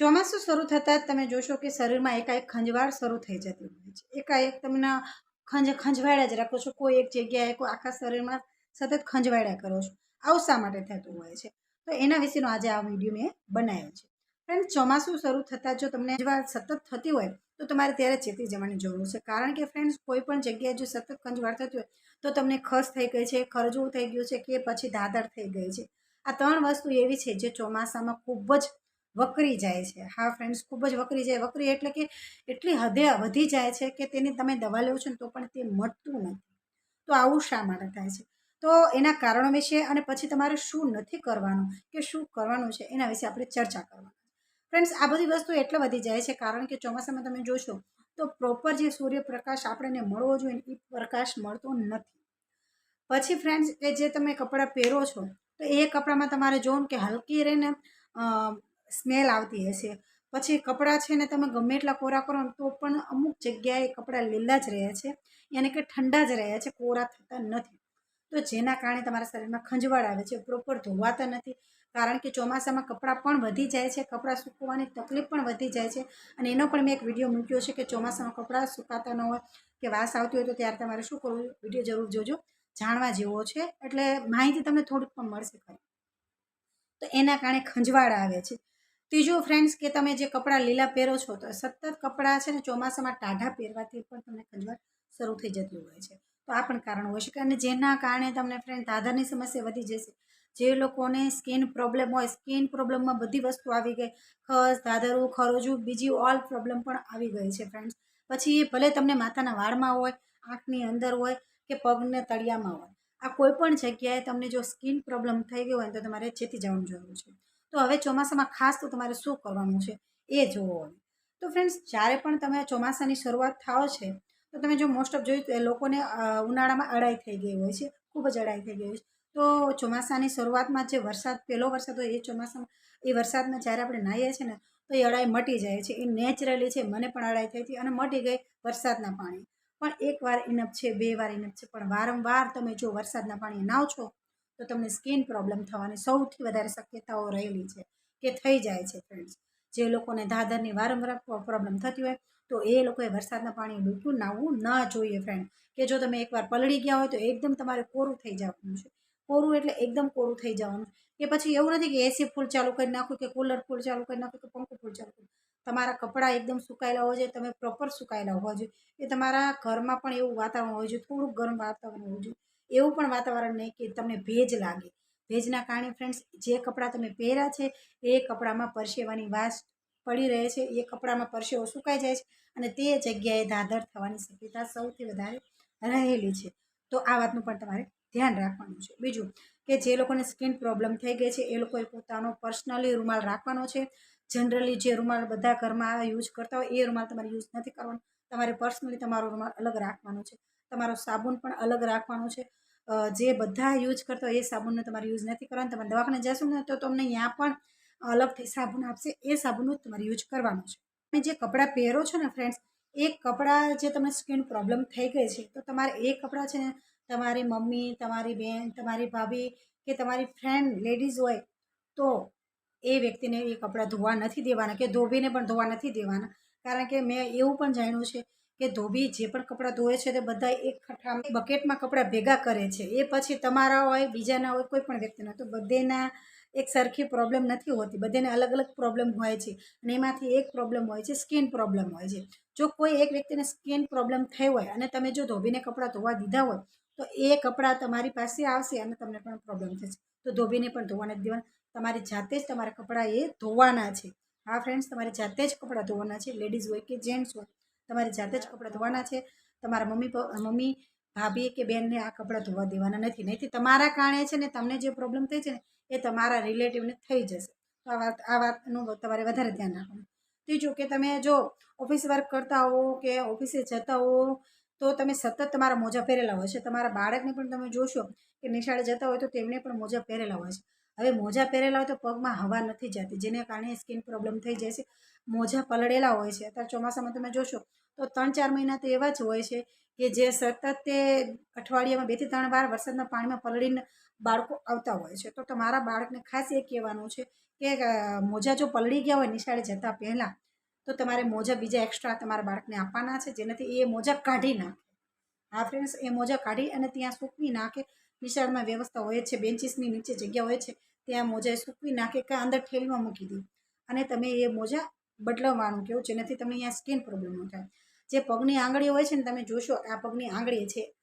ચોમાસું શરૂ થતાં જ તમે જોશો કે શરીરમાં એકાએક ખંજવાળ શરૂ થઈ જતી હોય છે. એકાએક તમને ખંજ ખંજવાળ્યા જ રાખો છો. કોઈ એક જગ્યાએ, કોઈ આખા શરીરમાં સતત ખંજવાળ્યા કરો છો. આવું શા માટે થતું હોય છે? તો એના વિશેનો આજે આ વીડિયો મેં બનાવ્યો છે. ફ્રેન્ડ, ચોમાસું શરૂ થતાં જો તમને ખંજવાળ સતત થતી હોય, તો તમારે ત્યારે ચેતી જવાની જરૂર છે. કારણ કે ફ્રેન્ડ્સ, કોઈ પણ જગ્યાએ જો સતત ખંજવાળ થતી હોય, તો તમને ખસ થઈ ગઈ છે ખરજવું થઈ ગયું છે કે પછી દાદર થઈ ગઈ છે. આ ત્રણ વસ્તુ એવી છે જે ચોમાસામાં ખૂબ જ વકરી જાય છે. હા ફ્રેન્ડ્સ ખૂબ જ વકરી જાય. વકરી એટલે કે એટલી હદે વધી જાય છે કે તેની તમે દવા લેવો છો ને તો પણ તે મટતું નથી. તો આવું શા માટે થાય છે? તો એના કારણો વિશે અને પછી તમારે શું નથી કરવાનું કે શું કરવાનું છે એના વિશે આપણે ચર્ચા કરવાની ફ્રેન્ડ્સ આ બધી વસ્તુ એટલે વધી જાય છે કારણ કે ચોમાસામાં તમે જોશો તો પ્રોપર જે સૂર્યપ્રકાશ આપણને મળવો જોઈએ એ પ્રકાશ મળતો નથી. પછી ફ્રેન્ડ્સ એ જે તમે કપડાં પહેરો છો તો એ કપડામાં તમારે જોવું કે હલકી રહીને સ્મેલ આવતી હશે. પછી કપડાં છે ને તમે ગમે એટલા કોરા કરો તો પણ અમુક જગ્યાએ કપડાં લીલા જ રહે છે. યાની કે ઠંડા જ રહ્યા છે, કોરા થતા નથી. તો જેના કારણે તમારા શરીરમાં ખંજવાળ આવે છે પ્રોપર ધોવાતા નથી. કારણ કે ચોમાસામાં કપડાં પણ વધી જાય છે, કપડાં સૂકવવાની તકલીફ પણ વધી જાય છે. અને એનો પણ મેં એક વીડિયો મૂક્યો છે કે ચોમાસામાં કપડાં સુકાતા ન હોય કે વાસ આવતી હોય તો ત્યારે તમારે શું કરવું? વીડિયો જરૂર જોજો. જાણવા જેવો છે. એટલે માહિતી તમને થોડીક પણ મળશે ખરી. તો એના કારણે ખંજવાળ આવે છે. ત્રીજું ફ્રેન્ડ્સ કે તમે જે કપડાં લીલા પહેરો છો, તો સતત કપડાં છે ને ચોમાસામાં ટાઢા પહેરવાથી પણ તમને ખંજવાળ શરૂ થઈ જતી હોય છે. તો આ પણ કારણ હોય છે અને જેના કારણે તમને ફ્રેન્ડ દાદરની સમસ્યા વધી જશે. જે લોકોને સ્કિન પ્રોબ્લેમ હોય સ્કિન પ્રોબ્લેમમાં બધી વસ્તુ આવી ગઈ. ખસ દાદરું ખરોજું, બીજી ઓલ પ્રોબ્લેમ પણ આવી ગઈ છે ફ્રેન્ડ્સ પછી ભલે તમને માથાના વાળમાં હોય, આંખની અંદર હોય કે પગને તળિયામાં હોય. આ કોઈ પણ જગ્યાએ તમને જો સ્કિન પ્રોબ્લેમ થઈ ગયો હોય તો તમારે ચેતી જવાનું જરૂર છે. તો હવે ચોમાસામાં ખાસ તો તમારે શું કરવાનું છે એ જોવો તો ફ્રેન્ડ્સ જ્યારે પણ તમે ચોમાસાની શરૂઆત થાવ છે, તો તમે જો મોસ્ટ ઓફ જોયું તો એ લોકોને ઉનાળામાં અડાઈ થઈ ગઈ હોય છે, ખૂબ જ અડાઈ થઈ ગઈ હોય છે. તો ચોમાસાની શરૂઆતમાં જે વરસાદ, પહેલો વરસાદ હોય એ ચોમાસામાં, એ વરસાદમાં જ્યારે આપણે નાહીએ છીએ ને, તો એ અડાઈ મટી જાય છે. એ નેચરલી છે, મને પણ અડાઈ થઈ હતી અને મટી ગઈ વરસાદના પાણી. પણ એક વાર ઇનફ છે, બે વાર ઇનફ છે, પણ વારંવાર તમે જો વરસાદના પાણી નાવ છો તો તમને સ્કિન પ્રોબ્લેમ થવાની સૌથી વધારે શક્યતાઓ રહેલી છે કે થઈ જાય છે ફ્રેન્ડ્સ જે લોકોને ધાધરની વારંવાર પ્રોબ્લેમ થતી હોય, તો એ લોકોએ વરસાદના પાણી બિલકુલ નાવું ન જોઈએ ફ્રેન્ડ કે જો તમે એકવાર પલળી ગયા હોય, તો એકદમ તમારે કોરું થઈ જવાનું છે. કોરું એટલે એકદમ કોરું થઈ જવાનું કે પછી એવું નથી કે એસી ફૂલ ચાલુ કરી નાખું કે કુલર ફૂલ ચાલુ કરી નાખું કે પંખો ફૂલ ચાલુ કરી. તમારા કપડાં એકદમ સુકાયેલા હોવા જોઈએ તમે પ્રોપર સુકાયેલા હોવા જોઈએ. એ તમારા ઘરમાં પણ એવું વાતાવરણ હોવું જોઈએ થોડુંક ગરમ વાતાવરણ હોવું જોઈએ. એવું પણ વાતાવરણ નહીં કે તમને ભેજ લાગે. ભેજના કારણે ફ્રેન્ડ્સ જે કપડાં તમે પહેર્યા છે, એ કપડામાં પરસેવાની વાસ પડી રહે છે, એ કપડામાં પરસેવો સુકાઈ જાય છે અને તે જગ્યાએ દાદર થવાની શક્યતા સૌથી વધારે રહેલી છે. તો આ વાતનું પણ તમારે ધ્યાન રાખવાનું છે. બીજું કે જે લોકોને સ્કિન પ્રોબ્લેમ થઈ ગઈ છે, એ લોકોએ પોતાનો પર્સનલી રૂમાલ રાખવાનો છે. જનરલી જે રૂમાલ બધા ઘરમાં યુઝ કરતા હોય, એ રૂમાલ તમારે યુઝ નથી કરવાનો. તમારે પર્સનલી તમારો રૂમાલ અલગ રાખવાનો છે. તમારો સાબુન પણ અલગ રાખવાનો છે. જે બધા યુઝ કરતા એ સાબુનનો તમારે યુઝ નથી કરવાનો. તમારે દવાખાને જશો ને તો તમને ત્યાં પણ અલગથી સાબુન આપશે. એ સાબુનનો તમારે યુઝ કરવાનું છે. તમે જે કપડાં પહેરો છો ને ફ્રેન્ડ્સ એ કપડાં જે તમને સ્કિન પ્રોબ્લેમ થઈ ગઈ છે, તો તમારે એ કપડાં છે ને તમારી મમ્મી, તમારી બેન, તમારી ભાભી કે તમારી ફ્રેન્ડ લેડીઝ હોય, તો એ વ્યક્તિને એ કપડાં ધોવા નથી દેવાના કે ધોબીને પણ ધોવા નથી દેવાના. કારણ કે મેં એવું પણ જાણ્યું છે કે ધોબી જે પણ કપડાં ધોવે છે તે બધા એક ખઠામાં બકેટમાં કપડાં ભેગા કરે છે. એ પછી તમારા હોય, બીજાના હોય, કોઈ પણ વ્યક્તિના. તો બધેના એક સરખી પ્રોબ્લેમ નથી હોતી. બધાને અલગ અલગ પ્રોબ્લેમ હોય છે. અને એમાંથી એક પ્રોબ્લેમ હોય છે સ્કિન પ્રોબ્લેમ હોય છે. જો કોઈ એક વ્યક્તિને સ્કિન પ્રોબ્લેમ થઈ હોય અને તમે જો ધોબીને કપડાં ધોવા દીધા હોય, તો એ કપડાં તમારી પાસે આવશે અને તમને પણ પ્રોબ્લેમ થશે. તો ધોબીને પણ ધોવા નથી દેવાના તમારી જાતે જ તમારા કપડાં એ ધોવાના છે. હા ફ્રેન્ડ્સ તમારી જાતે જ કપડાં ધોવાના છે. લેડીઝ હોય કે જેન્ટ્સ હોય. તમારી જાતે જ કપડાં ધોવાના છે. તમારા મમ્મી મમ્મી ભાભી કે બેનને આ કપડાં ધોવા દેવાના નથી. નહીંથી તમારા કારણે છે ને તમને જે પ્રોબ્લેમ થઈ છે ને, એ તમારા રિલેટિવને થઈ જશે. તો આ વાત, આ વાતનું તમારે વધારે ધ્યાન રાખવાનું. ત્રીજું કે તમે જો ઓફિસ વર્ક કરતા હો કે ઓફિસે જતા હો, તો તમે સતત તમારા મોજા પહેરેલા હોય છે. તમારા બાળકને પણ તમે જોશો કે નિશાળે જતા હોય તો તેમને પણ મોજા પહેરેલા હોય છે. હવે મોજા પહેરેલા હોય તો પગમાં હવા નથી જતી, જેને કારણે સ્કિન પ્રોબ્લેમ થઈ જાય છે. મોજા પલળેલા હોય છે. અત્યારે ચોમાસામાં તમે જોશો તો ત્રણ ચાર મહિના તો એવા જ હોય છે કે જે સતત તે અઠવાડિયામાં બેથી ત્રણ વાર વરસાદના પાણીમાં પલળીને બાળકો આવતા હોય છે. તો તમારા બાળકને ખાસ એ કહેવાનું છે કે મોજા જો પલળી ગયા હોય નિશાળે જતાં પહેલાં, તો તમારે મોજા બીજા એક્સ્ટ્રા તમારા બાળકને આપવાના છે, જેનાથી એ મોજા કાઢી નાખે. હા ફ્રેન્ડ્સ એ મોજા કાઢી અને ત્યાં સૂકવી નાખે. નિશાળમાં વ્યવસ્થા હોય છે બેન્ચીસની નીચે જગ્યા હોય છે, ત્યાં મોજા સૂકવી નાખે કે અંદર ઠેલીમાં મૂકી દે. અને તમે એ મોજા બદલાવવાનું છે? નથી તમને અહીંયા સ્કિન પ્રોબ્લેમ થાય. જે પગની આંગળીઓ હોય છે ને તમે જોશો, આ પગની આંગળી છે.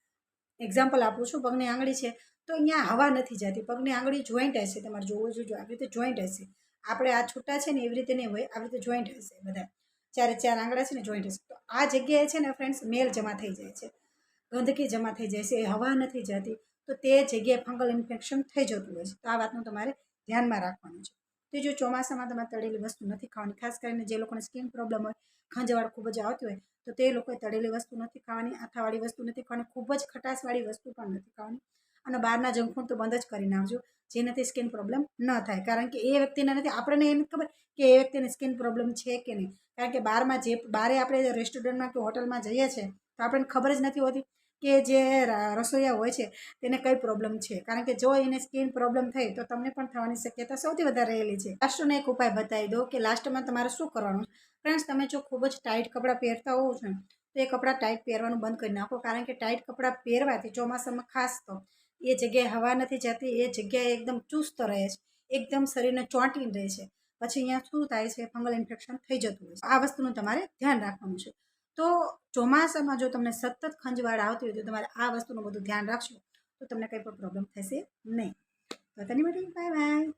એક્ઝામ્પલ આપું છું, પગની આંગળી છે. તો અહીંયા હવા નથી જતી. પગની આંગળી જોઈન્ટ હશે. તમારે જોવું જોઈએ આવી રીતે જોઈન્ટ હશે. આપણે આ છૂટા છે ને એવી રીતે નહીં હોય, આવી રીતે જોઈન્ટ હશે બધા. ચારે ચાર આંગળા છે ને જોઈન્ટ હશે. તો આ જગ્યાએ છે ને ફ્રેન્ડ્સ મેલ જમા થઈ જાય છે. ગંદકી જમા થઈ જાય છે. એ હવા નથી જતી. તો તે જગ્યાએ ફંગલ ઇન્ફેક્શન થઈ જતું હોય છે. તો આ વાતનું તમારે ધ્યાનમાં રાખવાનું છે. ત્રીજું ચોમાસામાં તમારે તળેલી વસ્તુ નથી ખાવાની, ખાસ કરીને જે લોકોને સ્કિન પ્રોબ્લેમ હોય, ખંજવાળ ખૂબ જ આવતી હોય, તો તે લોકોએ તળેલી વસ્તુ નથી ખાવાની, આથાવાળી વસ્તુ નથી ખાવાની, ખૂબ જ ખટાશવાળી વસ્તુ પણ નથી ખાવાની. અને બહારના જંક ફૂડ તો બંધ જ કરી નાખજો, જેનાથી સ્કિન પ્રોબ્લેમ ન થાય. કારણ કે એ વ્યક્તિને નથી, આપણને એમ ખબર કે એ વ્યક્તિને સ્કિન પ્રોબ્લેમ છે કે નહીં. કારણ કે બહારમાં જે, બારે આપણે રેસ્ટોરન્ટમાં કે હોટલમાં જઈએ છીએ, તો આપણને ખબર જ નથી હોતી કે જે રસોઈયા હોય છે, તેને કઈ પ્રોબ્લેમ છે? કારણ કે જો એને સ્કિન પ્રોબ્લેમ થઈ, તો તમને પણ થવાની શક્યતા સૌથી વધારે રહેલી છે. લાસ્ટનો એક ઉપાય બતાવી દો કે લાસ્ટમાં તમારે શું કરવાનું? ફ્રેન્ડ્સ તમે જો ખૂબ જ ટાઈટ કપડાં પહેરતા હોવ છો, તો એ કપડાં ટાઈટ પહેરવાનું બંધ કરી નાખો. કારણ કે ટાઈટ કપડાં પહેરવાથી ચોમાસામાં ખાસ તો એ જગ્યાએ હવા નથી જતી, એ જગ્યાએ એકદમ ચુસ્ત રહે છે, એકદમ શરીરને ચોંટીને રહે છે. પછી અહીંયા શું થાય છે? ફંગલ ઇન્ફેક્શન થઈ જતું હોય છે. આ વસ્તુનું તમારે ધ્યાન રાખવાનું છે. તો ચોમાસામાં જો તમને સતત ખંજવાળ આવતી હોય તો તમારે આ વસ્તુનું બધું ધ્યાન રાખશો, તો તમને કંઈ પણ પ્રોબ્લેમ થશે નહીં. તો તેની માટે બાય બાય